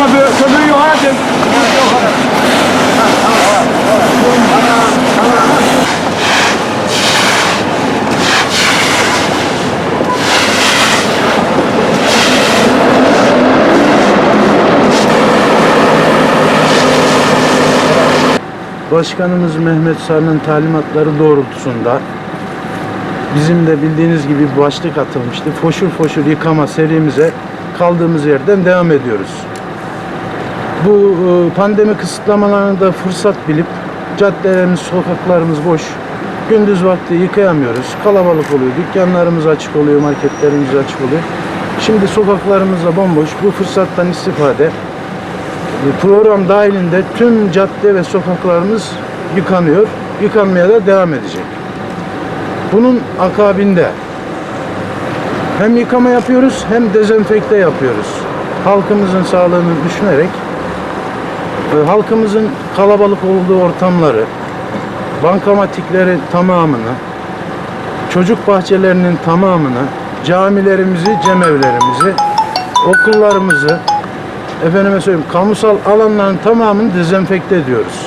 köpüğü, köpüğü yukarı atın. Başkanımız Mehmet Sarı'nın talimatları doğrultusunda bizim de bildiğiniz gibi başlık atılmıştı. Foşur foşur yıkama serimize kaldığımız yerden devam ediyoruz. Bu e, pandemi kısıtlamalarını da fırsat bilip caddelerimiz, sokaklarımız boş. Gündüz vakti yıkayamıyoruz. Kalabalık oluyor. Dükkanlarımız açık oluyor, marketlerimiz açık oluyor. Şimdi sokaklarımız da bomboş. Bu fırsattan istifade program dahilinde tüm cadde ve sokaklarımız yıkanıyor. Yıkanmaya da devam edecek. Bunun akabinde hem yıkama yapıyoruz hem dezenfekte yapıyoruz. Halkımızın sağlığını düşünerek halkımızın kalabalık olduğu ortamları, bankamatikleri tamamını, çocuk bahçelerinin tamamını, camilerimizi, cemevlerimizi, okullarımızı, efendime söyleyeyim kamusal alanların tamamını dezenfekte ediyoruz.